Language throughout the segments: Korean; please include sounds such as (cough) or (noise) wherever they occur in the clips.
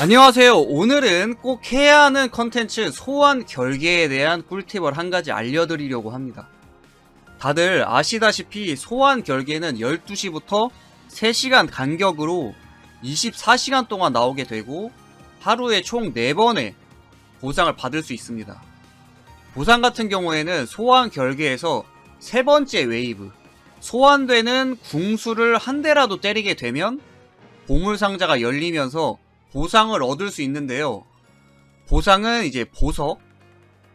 안녕하세요. 오늘은 꼭 해야 하는 컨텐츠 소환 결계에 대한 꿀팁을 한 가지 알려드리려고 합니다. 다들 아시다시피 소환 결계는 12시부터 3시간 간격으로 24시간 동안 나오게 되고 하루에 총 4번의 보상을 받을 수 있습니다. 보상 같은 경우에는 소환 결계에서 세 번째 웨이브 소환되는 궁수를 한 대라도 때리게 되면 보물 상자가 열리면서 보상을 얻을 수 있는데요. 보상은 이제 보석,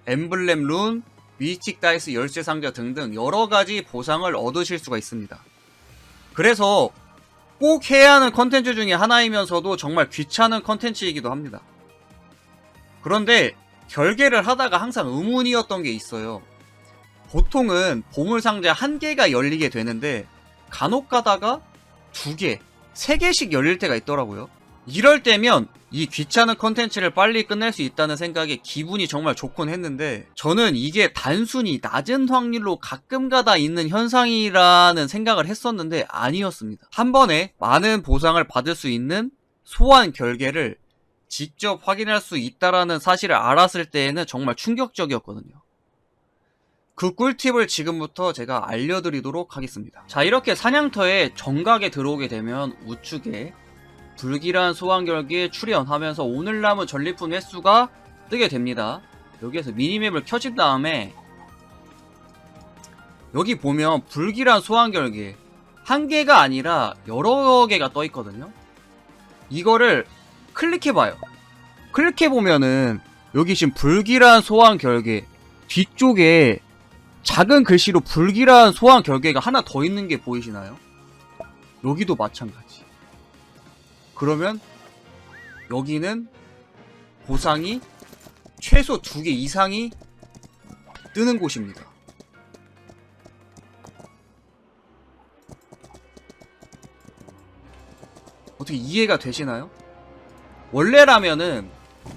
엠블렘 룬, 미스틱 다이스 열쇠 상자 등등 여러 가지 보상을 얻으실 수가 있습니다. 그래서 꼭 해야 하는 컨텐츠 중에 하나이면서도 정말 귀찮은 컨텐츠이기도 합니다. 그런데 결계를 하다가 항상 의문이었던 게 있어요. 보통은 보물 상자 한 개가 열리게 되는데 간혹 가다가 두 개, 세 개씩 열릴 때가 있더라고요. 이럴 때면 이 귀찮은 컨텐츠를 빨리 끝낼 수 있다는 생각에 기분이 정말 좋곤 했는데 저는 이게 단순히 낮은 확률로 가끔 가다 있는 현상이라는 생각을 했었는데 아니었습니다. 한 번에 많은 보상을 받을 수 있는 소환 결계를 직접 확인할 수 있다라는 사실을 알았을 때에는 정말 충격적이었거든요. 그 꿀팁을 지금부터 제가 알려드리도록 하겠습니다. 자, 이렇게 사냥터에 정각에 들어오게 되면 우측에 불길한 소환결계에 출연하면서 오늘 남은 전리품 횟수가 뜨게 됩니다. 여기에서 미니맵을 켜진 다음에 여기 보면 불길한 소환결계 한 개가 아니라 여러 개가 떠 있거든요. 이거를 클릭해봐요. 클릭해보면은 여기 지금 불길한 소환 결계 뒤쪽에 작은 글씨로 불길한 소환 결계가 하나 더 있는 게 보이시나요? 여기도 마찬가지. 그러면 여기는 보상이 최소 두 개 이상이 뜨는 곳입니다. 어떻게 이해가 되시나요? 원래라면은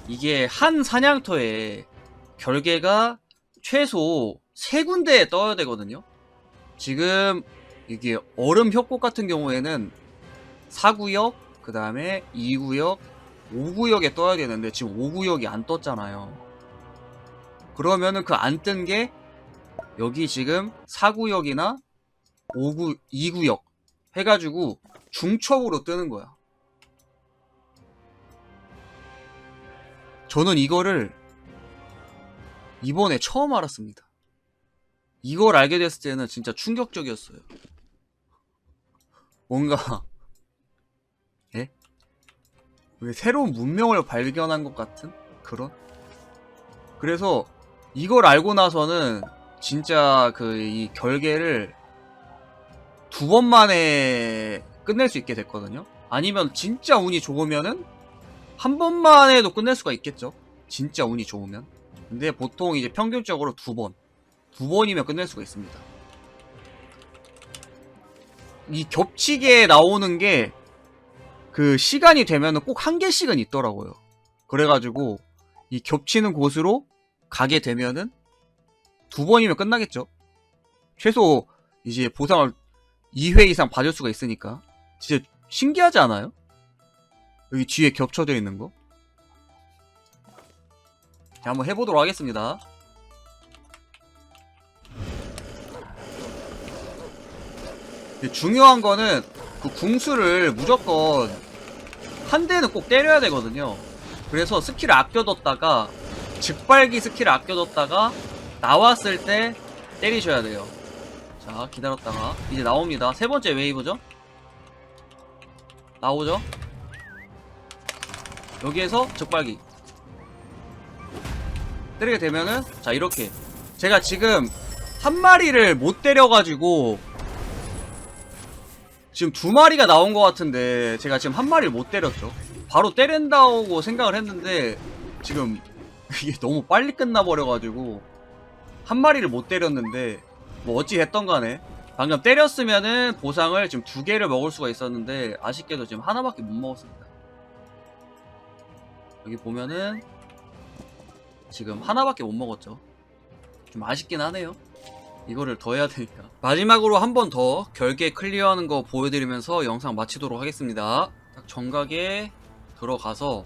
이게 한 사냥터에 결계가 최소 세 군데에 떠야 되거든요. 지금 이게 얼음 협곡 같은 경우에는 4구역, 그 다음에 2구역, 5구역에 떠야 되는데 지금 5구역이 안 떴잖아요. 그러면은 그 안 뜬 게 여기 지금 4구역이나 5구, 2구역 해가지고 중첩으로 뜨는 거야. 저는 이거를 이번에 처음 알았습니다. 이걸 알게 됐을 때는 진짜 충격적이었어요. 뭔가 예? 왜 새로운 문명을 발견한 것 같은 그런? 그래서 이걸 알고 나서는 진짜 그 이 결계를 두 번 만에 끝낼 수 있게 됐거든요. 아니면 진짜 운이 좋으면은 한 번만 해도 끝낼 수가 있겠죠. 진짜 운이 좋으면. 근데 보통 이제 평균적으로 두 번. 두 번이면 끝낼 수가 있습니다. 이 겹치게 나오는 게 그 시간이 되면은 꼭 한 개씩은 있더라고요. 그래가지고 이 겹치는 곳으로 가게 되면은 두 번이면 끝나겠죠. 최소 이제 보상을 2회 이상 받을 수가 있으니까 진짜 신기하지 않아요? 여기 뒤에 겹쳐져 있는 거. 자, 한번 해보도록 하겠습니다. 중요한 거는 그 궁수를 무조건 한 대는 꼭 때려야 되거든요. 그래서 스킬을 아껴뒀다가 즉발기 스킬을 아껴뒀다가 나왔을 때 때리셔야 돼요. 자 기다렸다가 이제 나옵니다. 세 번째 웨이브죠. 나오죠. 여기에서 즉발기 때리게 되면은 자 이렇게 제가 지금 한 마리를 못 때려가지고 지금 두 마리가 나온 것 같은데 제가 지금 한 마리를 못 때렸죠. 바로 때린다고 생각을 했는데 지금 (laughs) 이게 너무 빨리 끝나버려가지고 한 마리를 못 때렸는데 뭐 어찌 됐던 간에 방금 때렸으면은 보상을 지금 두 개를 먹을 수가 있었는데 아쉽게도 지금 하나밖에 못 먹었습니다. 여기 보면은 지금 하나밖에 못 먹었죠. 좀 아쉽긴 하네요. 이거를 더 해야 되니까 (laughs) 마지막으로 한 번 더 결계 클리어하는 거 보여드리면서 영상 마치도록 하겠습니다 딱 정각에 들어가서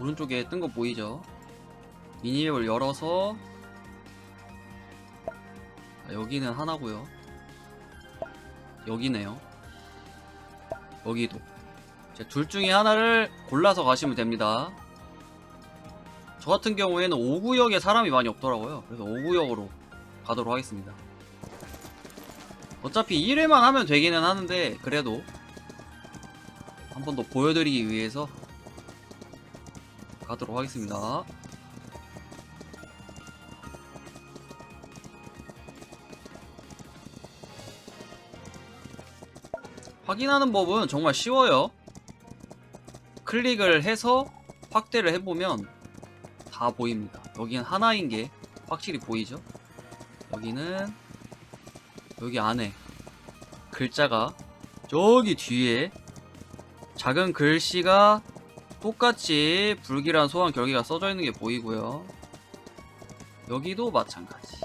오른쪽에 뜬 거 보이죠? 미니맵을 열어서 여기는 하나고요. 여기네요. 여기도. 자, 둘 중에 하나를 골라서 가시면 됩니다. 저 같은 경우에는 5구역에 사람이 많이 없더라고요. 그래서 5구역으로 가도록 하겠습니다. 어차피 1회만 하면 되기는 하는데 그래도 한 번 더 보여드리기 위해서 가도록 하겠습니다. 확인하는 법은 정말 쉬워요. 클릭을 해서 확대를 해보면 다 보입니다. 여기는 하나인 게 확실히 보이죠? 여기는 여기 안에 글자가 저기 뒤에 작은 글씨가 똑같이 불길한 소환 결계가 써져 있는 게 보이고요. 여기도 마찬가지.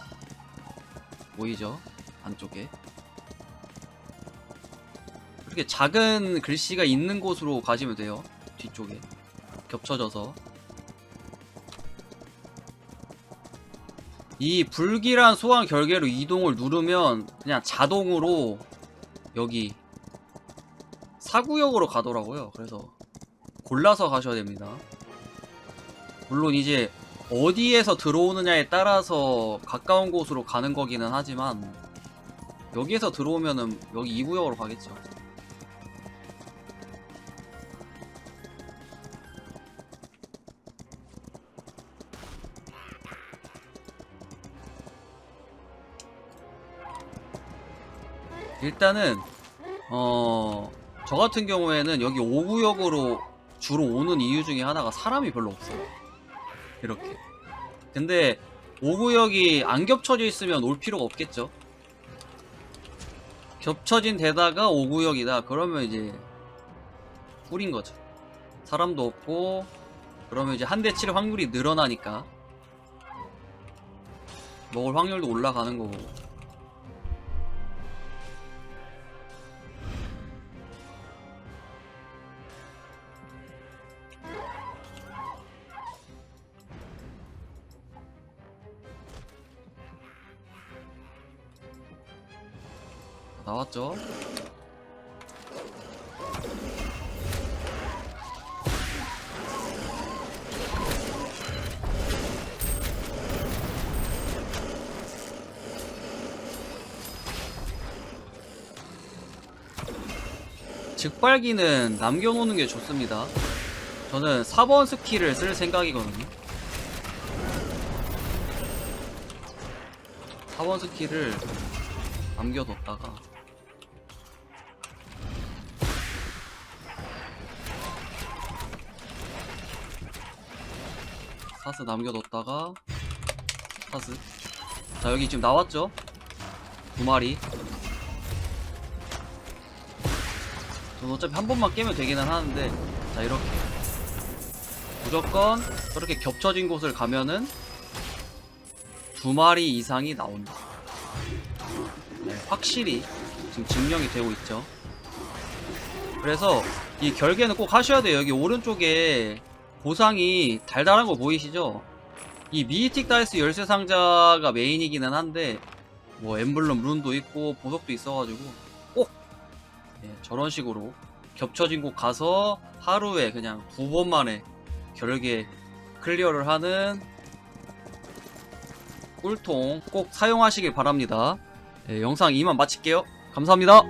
보이죠? 안쪽에. 이렇게 작은 글씨가 있는 곳으로 가시면 돼요. 뒤쪽에. 겹쳐져서. 이 불길한 소환 결계로 이동을 누르면 그냥 자동으로 여기 사구역으로 가더라고요. 그래서 골라서 가셔야 됩니다. 물론 이제 어디에서 들어오느냐에 따라서 가까운 곳으로 가는 거기는 하지만 여기에서 들어오면은 여기 2구역으로 가겠죠. 일단은 어... 저 같은 경우에는 여기 5구역으로 주로 오는 이유 중에 하나가 사람이 별로 없어요. 이렇게. 근데 5구역이 안 겹쳐져 있으면 올 필요가 없겠죠. 겹쳐진 데다가 5구역이다. 그러면 이제 꿀인 거죠. 사람도 없고 그러면 이제 한 대 칠 확률이 늘어나니까 먹을 확률도 올라가는 거고. 나왔죠? 즉발기는 남겨놓는 게 좋습니다. 저는 4번 스킬을 쓸 생각이거든요. 4번 스킬을 남겨뒀다가 사스 남겨뒀다가 사스. 자 여기 지금 나왔죠? 두 마리. 전 어차피 한 번만 깨면 되기는 하는데. 자 이렇게. 무조건 저렇게 겹쳐진 곳을 가면은 두 마리 이상이 나온다. 네, 확실히 지금 증명이 되고 있죠. 그래서 이 결계는 꼭 하셔야 돼요. 여기 오른쪽에 보상이 달달한 거 보이시죠? 이 미이틱 다이스 열쇠 상자가 메인이기는 한데 뭐 엠블럼 룬도 있고 보석도 있어가지고 꼭 네, 저런 식으로 겹쳐진 곳 가서 하루에 그냥 두 번 만에 결계 클리어를 하는 꿀통 꼭 사용하시길 바랍니다. 네, 영상 이만 마칠게요. 감사합니다.